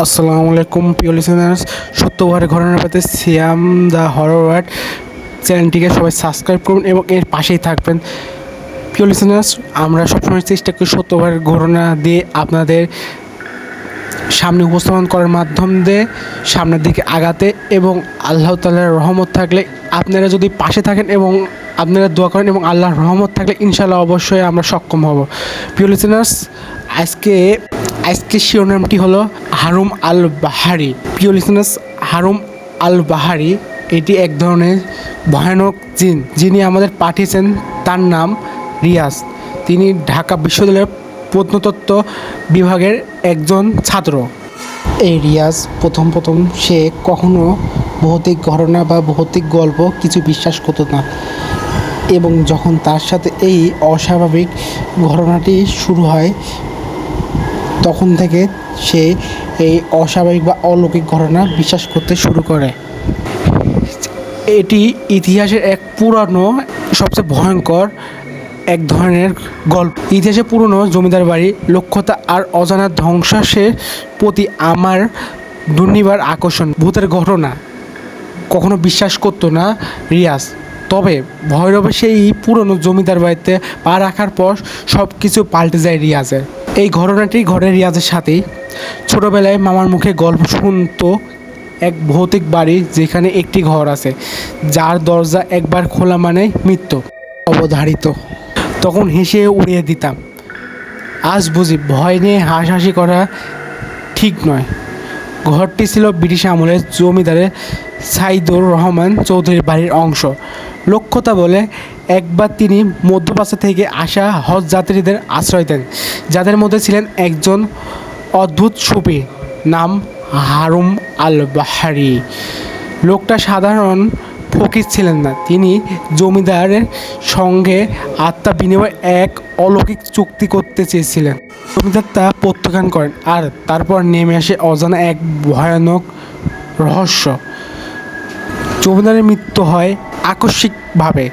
আসসালামু আলাইকুম, প্রিয় লিসেনার্স সত্যবারের ঘটনার পাতে সিয়াম দ্য হরওয়ার্ড চ্যানেলটিকে সবাই সাবস্ক্রাইব করুন এবং এর পাশেই থাকবেন। প্রিয় লিসেনার্স আমরা সবসময় চেষ্টা করি সত্যবারের ঘটনা দিয়ে আপনাদের সামনে উপস্থাপন করার মাধ্যম দিয়ে সামনের দিকে আগাতে এবং আল্লাহ তাল্লাহর রহমত থাকলে আপনারা যদি পাশে থাকেন এবং আপনারা দোয়া করেন এবং আল্লাহর রহমত থাকলে ইনশাল্লাহ অবশ্যই আমরা সক্ষম হব। প্রিয় লিসেনার্স আজকে আজকে শিরোনামটি হলো হারুম আল বাহারি প্রিয় লিসেনার্স হারুম আল বাহারি এটি এক ধরনের ভয়ানক জিন। যিনি আমাদের পাঠিয়েছেন, তার নাম রিয়াজ। তিনি ঢাকা বিশ্ববিদ্যালয়ের প্রত্নতত্ত্ব বিভাগের একজন ছাত্র। এই রিয়াজ প্রথম প্রথম সে কখনো ভৌতিক ঘটনা বা ভৌতিক গল্প কিছু বিশ্বাস করতো না এবং যখন তার সাথে এই অস্বাভাবিক ঘটনাটি শুরু হয় তখন থেকে সে এই অস্বাভাবিক বা অলৌকিক ঘটনা বিশ্বাস করতে শুরু করে। এটি ইতিহাসের এক পুরানো, সবচেয়ে ভয়ঙ্কর এক ধরনের গল্প। ইতিহাসে পুরনো জমিদার বাড়ি লক্ষ্যতা আর অজানা ধ্বংসাসের প্রতি আমার দুর্নিবার আকর্ষণ। ভূতের ঘটনা কখনো বিশ্বাস করতো না রিয়াজ। তবে ভৈরবে সেই পুরনো জমিদার বাড়িতে পা রাখার পর সব কিছু পাল্টে যায় রিয়াজের। এই ঘটনাটি ঘটে রিয়াজের সাথেই। ছোটোবেলায় মামার মুখে গল্প শুনতো এক ভৌতিক বাড়ি যেখানে একটি ঘর আছে, যার দরজা একবার খোলা মানে মৃত্যু, অবধারিত। তখন হেসে উড়িয়ে দিতাম, আজ বুঝি ভয় নিয়ে হাসাহাসি করা ঠিক নয়। ঘরটি ছিল ব্রিটিশ আমলের জমিদারের সাইদুর রহমান চৌধুরীর বাড়ির অংশ। লক্ষ্যতা বলে, একবার তিনি মধ্যপ্রাচ্য থেকে আসা হজ যাত্রীদের আশ্রয় দেন। যাদের মধ্যে ছিলেন একজন অদ্ভুত সুপি নাম হারুম আল বাহারি লোকটা সাধারণ ফকির ছিলেন না। তিনি জমিদারের সঙ্গে আত্মা বিনিময়ে এক অলৌকিক চুক্তি করতে চেয়েছিলেন। জমিদার তা প্রত্যাখ্যান করেন আর তারপর নেমে আসে অজানা এক ভয়ানক রহস্য। জমিদারের মৃত্যু হয় আকস্মিকভাবে।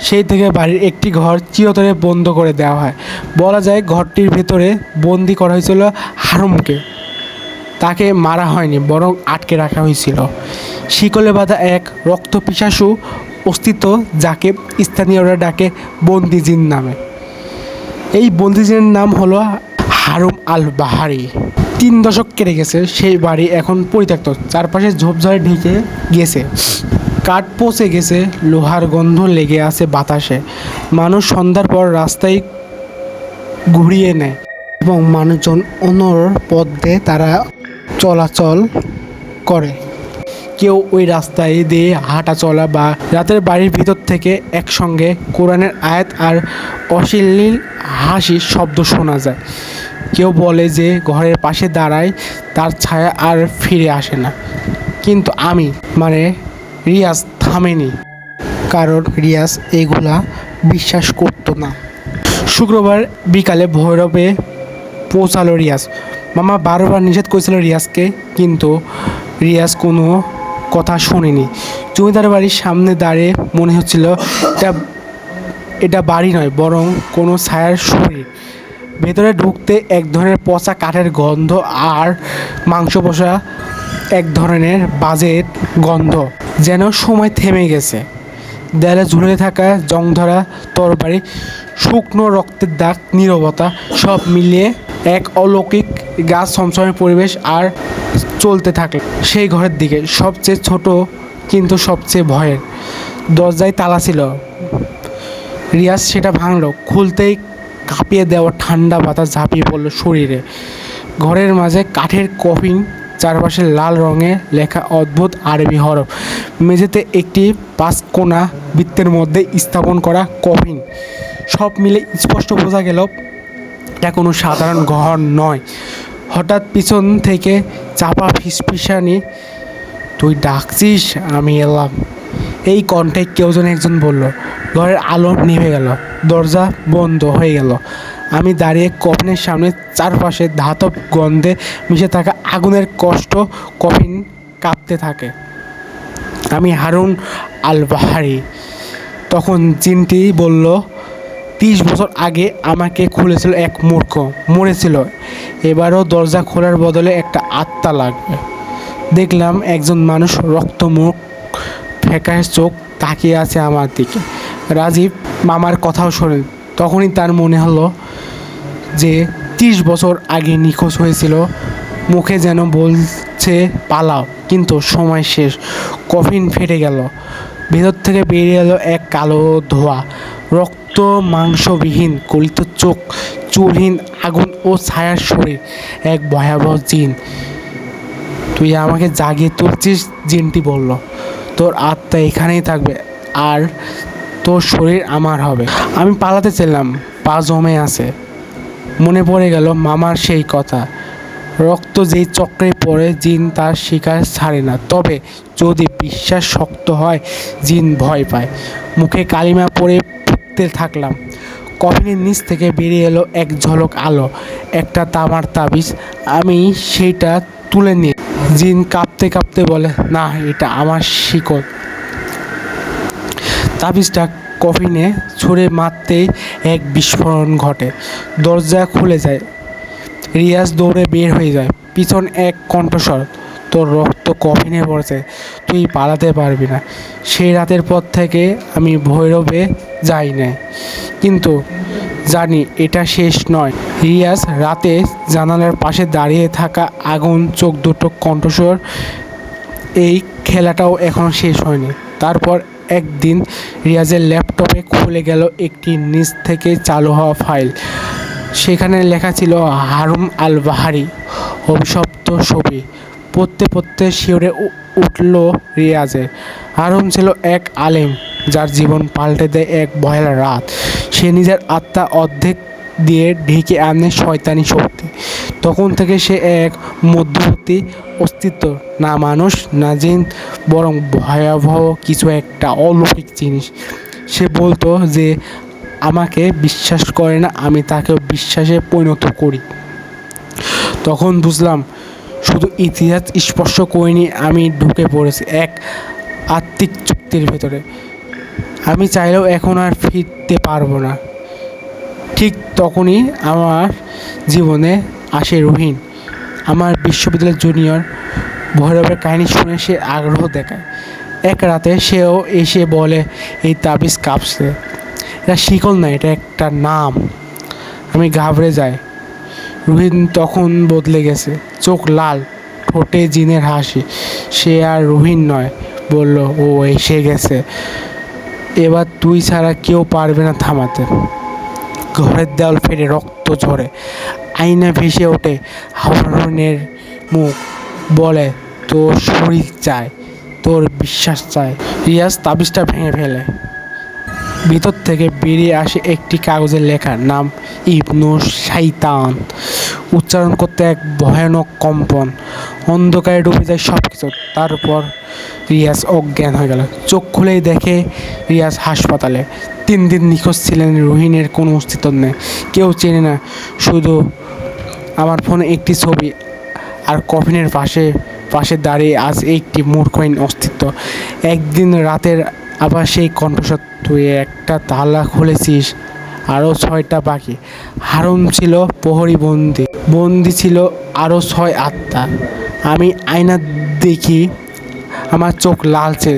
সেই থেকে বাড়ির একটি ঘর চিরতরে বন্ধ করে দেওয়া হয়। বলা যায় ঘরটির ভেতরে বন্দি করা হয়েছিল হারুমকে। তাকে মারা হয়নি, বরং আটকে রাখা হয়েছিল। শিকলে বাঁধা এক রক্তপিশাসু অস্তিত্ব যাকে স্থানীয়রা ডাকে বন্দিজিন নামে। এই বন্দিজিনের নাম হলো হারুম আল বাহারি তিন দশক কেটে গেছে, সেই বাড়ি এখন পরিত্যক্ত। চারপাশে ঝোপঝাড়ে ঢেকে গেছে। কাঠ পচে গেছে, লোহার গন্ধ লেগে আছে বাতাসে। মানুষ সন্ধ্যার পর রাস্তায় ঘুরিয়ে নেয় এবং মানুষজন অন্যর পথ দিয়ে তারা চলাচল করে। কেউ ওই রাস্তায় দিয়ে হাঁটা চলা বা রাতের বাড়ির ভিতর থেকে একসঙ্গে কোরআনের আয়াত আর অশ্লীল হাসির শব্দ শোনা যায়। কেউ বলে যে ঘরের পাশে দাঁড়ায়, তার ছায়া আর ফিরে আসে না। কিন্তু আমি মানে রিয়াজ থামেনি। কারণ রিয়াজ এগুলা বিশ্বাস করতো না। শুক্রবার বিকালে ভৈরবে পৌঁছালো রিয়াজ। মামা বারবার নিষেধ করেছিল রিয়াজকে, কিন্তু রিয়াজ কোনো কথা শোনেনি। জমিদার বাড়ির সামনে দাঁড়িয়ে মনে হচ্ছিল, এটা এটা বাড়ি নয়, বরং কোনো ছায়ার শরীর। ভেতরে ঢুকতে এক ধরনের পচা কাঠের গন্ধ আর মাংস পচা এক ধরনের বাজেট গন্ধ। যেন সময় থেমে গেছে। দেয়ালে ঝুলে থাকা জংধরা, তরবারি, শুকনো রক্তের দাগ, নীরবতা সব মিলিয়ে এক অলৌকিক গাছ ছমছমের পরিবেশ আর চলতে থাকে সেই ঘরের দিকে, সবচেয়ে ছোট কিন্তু সবচেয়ে ভয়ের, দরজায় তালা ছিল। রিয়াজ সেটা ভাঙলো, খুলতেই কাঁপিয়ে দেওয়া ঠান্ডা বাতাস ঝাঁপিয়ে পড়ল শরীরে। ঘরের মাঝে কাঠের কফিন, চারপাশে লাল রঙে লেখা অদ্ভুত আরবি হরফ। মেঝেতে একটি পাঁচ কোনা বৃত্তের মধ্যে স্থাপন করা কফিন। সব মিলে স্পষ্ট বোঝা গেল, এটা কোনো সাধারণ ঘর নয়। হঠাৎ পিছন থেকে চাপা ফিসফিসানি, তুই ডাকছিস? আমি এলাম। এই কণ্ঠে কেউ যেন একজন বলল, ঘরের আলো নিভে গেল, দরজা বন্ধ হয়ে গেল। আমি দাঁড়িয়ে কফিনের সামনে চারপাশে ধাতব গন্ধে মিশে থাকা আগুনের কষ্ট কফিন কাঁপতে থাকে। আমি হারুন আল বাহারি তখন জিনটি বলল, তিরিশ বছর আগে আমাকে খুলেছিল এক মূর্খ, মরেছিল। এবারও দরজা খোলার বদলে একটা আত্মা লাগবে। দেখলাম একজন মানুষ রক্তমুখ, ফ্যাকাশ চোখ তাকিয়ে আছে আমার দিকে। রাজীব মামার কথাও শোনেন। তখনই তার মনে হলো যে, তিরিশ বছর আগে নিখোঁজ হয়েছিল, মুখে যেন বলছে পালাও। কিন্তু সময় শেষ। কফিন ফেটে গেল। ভেতর থেকে বেরিয়ে এলো এক কালো ধোয়া। রক্ত মাংসবিহীন, গলিত চোখ, চুলহীন আগুন ও ছায়ার শরীর এক ভয়াবহ জিন। তুই আমাকে জাগিয়ে তুলছিস? জিনটি বলল। তোর আত্মা এখানেই থাকবে আর তোর শরীর আমার হবে। আমি পালাতে চাইলাম, পা জমে আছে। মনে পড়ে গেল মামার সেই কথা। রক্ত যেই চক্রে পড়ে, জিন তার শিকার ছাড়ে না। তবে যদি বিশ্বাস শক্ত হয়, জিন ভয় পায়। মুখে কালিমা পড়ে ফুটতে থাকলাম। কফিনের নিচ থেকে বেরিয়ে এলো এক ঝলক আলো, একটা তামার তাবিজ। আমি সেইটা তুলে নিয়ে জিন কাঁপতে কাঁপতে বলে, না, এটা আমার শিকড়। তাবিজটা কফিনে ছুঁড়ে মারতেই এক বিস্ফোরণ ঘটে। দরজা খুলে যায়। রিয়াজ দৌড়ে বের হয়ে যায়। পিছন এক কণ্ঠস্বর, তোর রক্ত কফিনে পড়েছে, তুই পালাতে পারবি না। সেই রাতের পর থেকে আমি ভৈরবে যাই না কিন্তু জানি এটা শেষ নয়। রিয়াজ রাতে জানালার পাশে দাঁড়িয়ে থাকা আগুন চোখ দুটো কণ্ঠস্বর, এই খেলাটাও এখনও শেষ হয়নি। তারপর একদিন রিয়াজের ল্যাপটপে খুলে গেল একটি নিচ থেকে চালু হওয়া ফাইল। সেখানে লেখা ছিল, হারুম আল বাহারি অভিশপ্ত ছবি। পড়তে পড়তে শিওরে উঠল রিয়াজে। হারুম ছিল এক আলেম, যার জীবন পাল্টে দেয় এক ভয়াল রাত। সে নিজের আত্মা অর্ধেক দিয়ে ঢেকে আনে শয়তানি শক্তি। তখন থেকে সে এক মধ্যবর্তী অস্তিত্ব। না মানুষ, না জিন, বরং ভয়াবহ কিছু একটা অলৌকিক জিনিস। সে বলতো যে আমাকে বিশ্বাস করে না, আমি তাকে বিশ্বাসে পরিণত করি। তখন বুঝলাম, শুধু ইতিহাস স্পর্শ করিনি, আমি ঢুকে পড়েছি এক আত্মিক চুক্তির ভেতরে। আমি চাইলেও এখন আর ফিরতে পারব না। ঠিক তখনই আমার জীবনে আসে রুহিন। আমার বিশ্ববিদ্যালয়ের জুনিয়র ভৈরবের কাহিনী শুনে সে আগ্রহ দেখায়। এক রাতে সেও এসে বলে, এই তাবিজ কাঁপছে। এটা শিকল না, এটা একটা নাম। আমি ঘাবড়ে যাই। রুহিন তখন বদলে গেছে, চোখ লাল, ঠোঁটে জিনের হাসি। সে আর রুহিন নয়, বলল, ও, এসে গেছে। এবার তুই ছাড়া কেউ পারবে না থামাতে। ঘরের দেওয়াল ফেটে রক্ত ঝরে, আয়না ভেসে ওঠে হাওড়নের মুখ। বলে, তোর শরীর চায়, তোর বিশ্বাস চায়। রিয়াজ তাবিজটা ভেঙে ফেলে। ভিতর থেকে বেরিয়ে আসে একটি কাগজের লেখা, নাম ইবনু শাইতান। উচ্চারণ করতে এক ভয়ানক কম্পন। অন্ধকারে ডুবে যায় সব কিছু তারপর রিয়াজ অজ্ঞান হয়ে গেল। চোখ খুলেই দেখে রিয়াজ হাসপাতালে। তিন দিন নিখোঁজ ছিলেন রোহিণের কোনো অস্তিত্ব নেই। কেউ চেনে না, শুধু আমার ফোনে একটি ছবি আর কফিনের পাশে পাশে দাঁড়িয়ে আজ একটি মূর্খহীন অস্তিত্ব। একদিন রাতের আবার সেই কণ্ঠস্বর তুই একটা তালা খুলেছিস, আরও ছয়টা বাকি। হারুম ছিল প্রহরী বন্দি বন্দি ছিল আরও ছয় আত্মা। আমি আয়না দেখি, আমার চোখ লালছে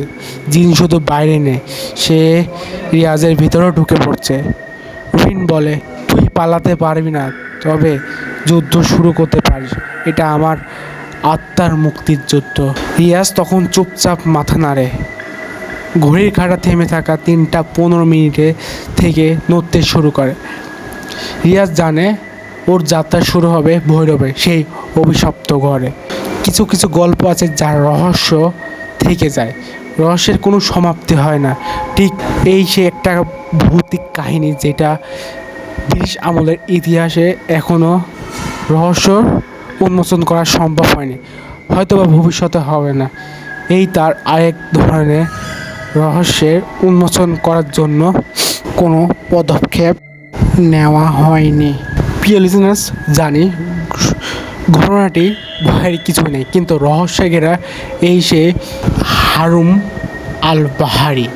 জিন শুধু বাইরে নেই সে রিয়াজের ভিতরেও ঢুকে পড়ছে। রুহিন বলে, তুই পালাতে পারবি না, তবে যুদ্ধ শুরু করতে পারিস। এটা আমার আত্মার মুক্তির যুদ্ধ। রিয়াজ তখন চুপচাপ মাথা নাড়ে। ঘড়ির কাঁটা থেমে থাকা তিনটা পনেরো মিনিটে থেকে নড়তে শুরু করে। রিয়াজ জানে ওর যাত্রা শুরু হবে ভৈরবে, সেই অভিশপ্ত ঘরে। কিছু কিছু গল্প আছে যার রহস্য থেকে যায়। রহস্যের কোনো সমাপ্তি হয় না। ঠিক এই সে একটা ভৌতিক কাহিনী যেটা ব্রিটিশ আমলের ইতিহাসে এখনও রহস্য উন্মোচন করা সম্ভব হয়নি। হয়তো বা ভবিষ্যতে হবে না। এই তার আরেক ধরনের রহস্যের উন্মোচন করার জন্য কোনো পদক্ষেপ নেওয়া হয়নি। প্রিয় লিসনার্স জানি ঘটনাটি ভয়ের কিছু নেই, কিন্তু রহস্য ঘেরা এই সে হারুম আল বাহারি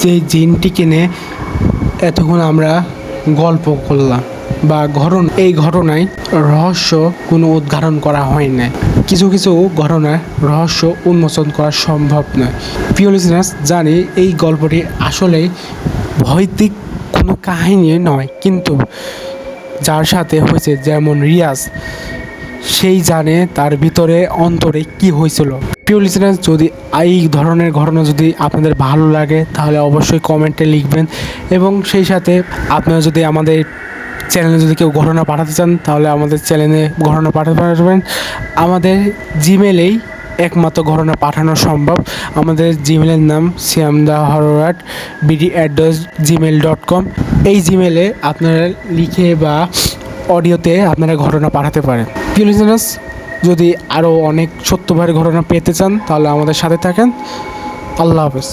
যে জিনটি কিনে এতক্ষণ আমরা গল্প করলাম বা ঘটন, এই ঘটনায় রহস্য কোনো উদ্ঘাটন করা হয় না কিছু কিছু ঘটনার রহস্য উন্মোচন করা সম্ভব নয়। প্রিয় লিসনার্স জানি এই গল্পটি আসলে ভৌতিক কোনো কাহিনী নয়, কিন্তু যার সাথে হয়েছে যেমন রিয়াজ, সেই জানে তার ভিতরে অন্তরে কি হয়েছিল। প্রিয় লিসেনার্স যদি এই ধরনের ঘটনা যদি আপনাদের ভালো লাগে, তাহলে অবশ্যই কমেন্টে লিখবেন এবং সেই সাথে আপনারা যদি আমাদের চ্যানেলে যদি কেউ ঘটনা পাঠাতে চান, তাহলে আমাদের চ্যানেলে ঘটনা পাঠাতে পারবেন। আমাদের জিমেলেই একমাত্র ঘটনা পাঠানো সম্ভব। আমাদের জিমেলের নাম সিয়ামদা হরওয়াট BD at Gmail dot com এই জিমেলে আপনারা লিখে বা অডিওতে আপনারা ঘটনা পাঠাতে পারেন। প্রিয় যদি আরও অনেক সত্যভাবে ঘটনা পেতে চান, তাহলে আমাদের সাথে থাকেন। আল্লাহ হাফেজ।